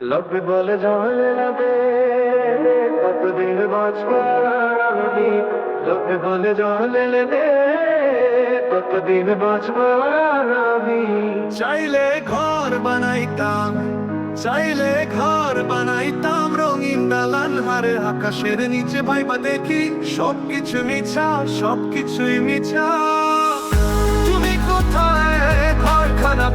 লোকে বলে জলে কতদিন বাঁচবার লোকে বলে জলে কতদিন বাঁচবার চাইলে ঘর বানাইতাম, চাইলে ঘর বানাইতাম, রঙিন দালান হারে আকাশের নিচে ভাইবা দেখি, সবকিছু মিছা, সবকিছুই মিছা। তুমি কোথায়? ঘরখানা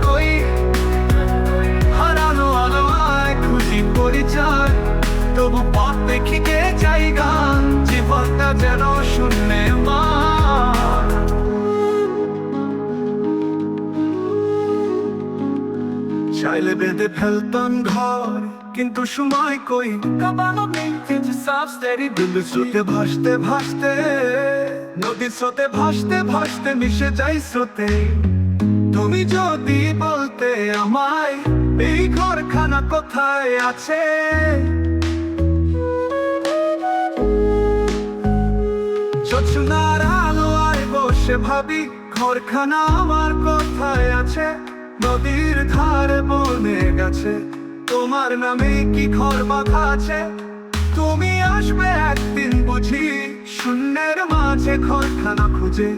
চাইলে বেঁধে ফেলতাম ঘর। কিন্তু সময় কই? কাবানো নেই, কিন্তু সাফ স্রোতে ভাসতে ভাসতে, নদীর স্রোতে ভাসতে ভাসতে মিশে যাই স্রোতে। তুমি যদি বলতে আমায়, এই ঘরখানা কোথায় আছে? জোছনার আলো আর বসে ভাবি, ঘরখানা আমার কোথায় আছে? নদীর ধারে বনে গেছে। তোমার নামে কি ঘর বাঁধা আছে? তুমি আসবে একদিন বুঝি, শূন্যের মাঝে ঘরখানা খুঁজে।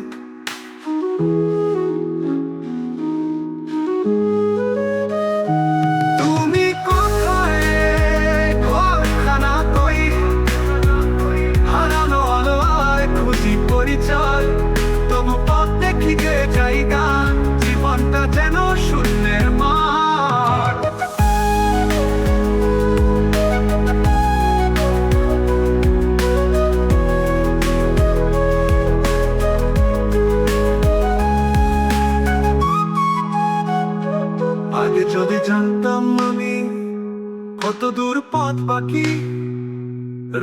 দূর পথ বাকি।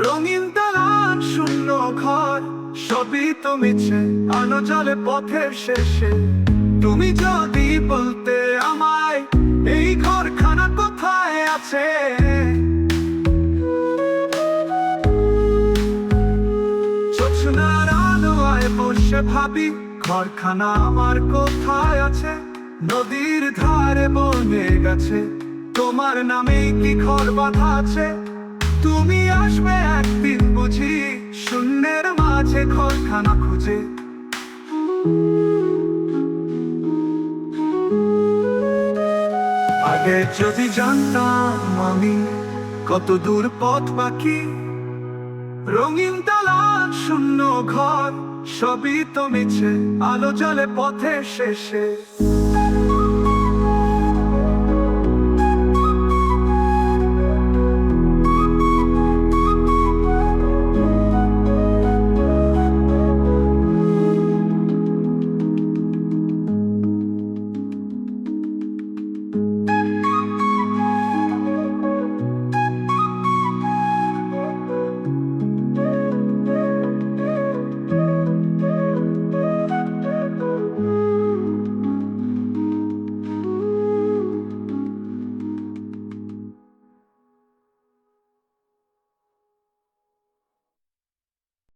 রঙিন দালান শূন্য ঘর, সবই তো মিছে। আলো জলে পথের শেষে। তুমি যদি বলতে আমায়, এই ঘরখানা কোথায় আছে? বসে ভাবি, ঘরখানা আমার কোথায় আছে? নদীর ধারে বনে গেছে। তোমার নামে কি ঘর বাঁধা আছে? তুমি আসবে একদিন বুঝি, শূন্যের মাঝে ঘরখানা খুঁজে। আগে যদি জানতাম আমি কত দূর পথ বাকি, রঙিন দালান শূন্য ঘর, সবই তো মিছে, আলো জলে পথে শেষে।